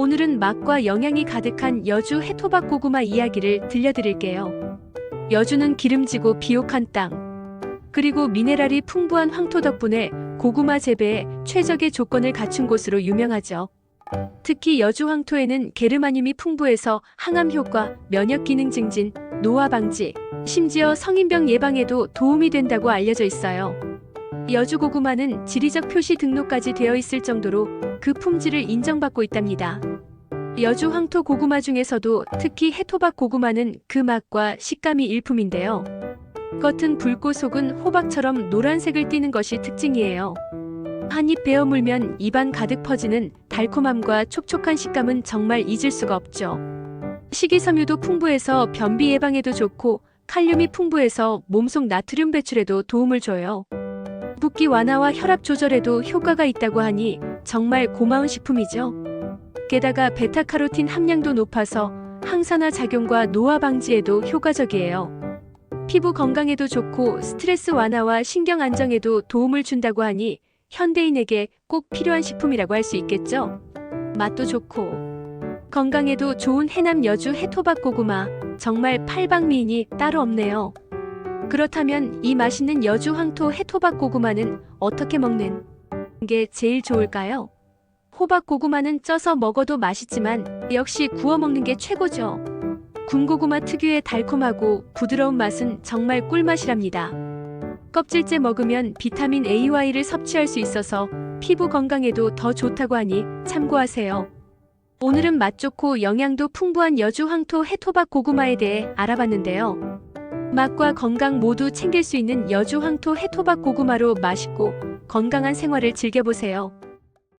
오늘은 맛과 영양이 가득한 여주 해토박 고구마 이야기를 들려드릴게요. 여주는 기름지고 비옥한 땅, 그리고 미네랄이 풍부한 황토 덕분에 고구마 재배에 최적의 조건을 갖춘 곳으로 유명하죠. 특히 여주 황토에는 게르마늄이 풍부해서 항암 효과, 면역 기능 증진, 노화 방지, 심지어 성인병 예방에도 도움이 된다고 알려져 있어요. 여주 고구마는 지리적 표시 등록까지 되어 있을 정도로 그 품질을 인정받고 있답니다. 여주 황토 고구마 중에서도 특히 해토박 고구마는 그 맛과 식감이 일품인데요. 겉은 붉고 속은 호박처럼 노란색을 띠는 것이 특징이에요. 한입 베어 물면 입안 가득 퍼지는 달콤함과 촉촉한 식감은 정말 잊을 수가 없죠. 식이섬유도 풍부해서 변비 예방에도 좋고 칼륨이 풍부해서 몸속 나트륨 배출에도 도움을 줘요. 붓기 완화와 혈압 조절에도 효과가 있다고 하니 정말 고마운 식품이죠. 게다가 베타카로틴 함량도 높아서 항산화 작용과 노화 방지에도 효과적이에요. 피부 건강에도 좋고 스트레스 완화와 신경 안정에도 도움을 준다고 하니 현대인에게 꼭 필요한 식품이라고 할 수 있겠죠. 맛도 좋고 건강에도 좋은 해남 여주 해토박 고구마 정말 팔방미인이 따로 없네요. 그렇다면 이 맛있는 여주 황토 해토박 고구마는 어떻게 먹는 게 제일 좋을까요? 호박 고구마는 쪄서 먹어도 맛있지만 역시 구워 먹는 게 최고죠. 군고구마 특유의 달콤하고 부드러운 맛은 정말 꿀맛이랍니다. 껍질째 먹으면 비타민 AY를 섭취할 수 있어서 피부 건강에도 더 좋다고 하니 참고하세요. 오늘은 맛 좋고 영양도 풍부한 여주 황토 해토박 고구마에 대해 알아봤는데요. 맛과 건강 모두 챙길 수 있는 여주 황토 해토박 고구마로 맛있고 건강한 생활을 즐겨보세요.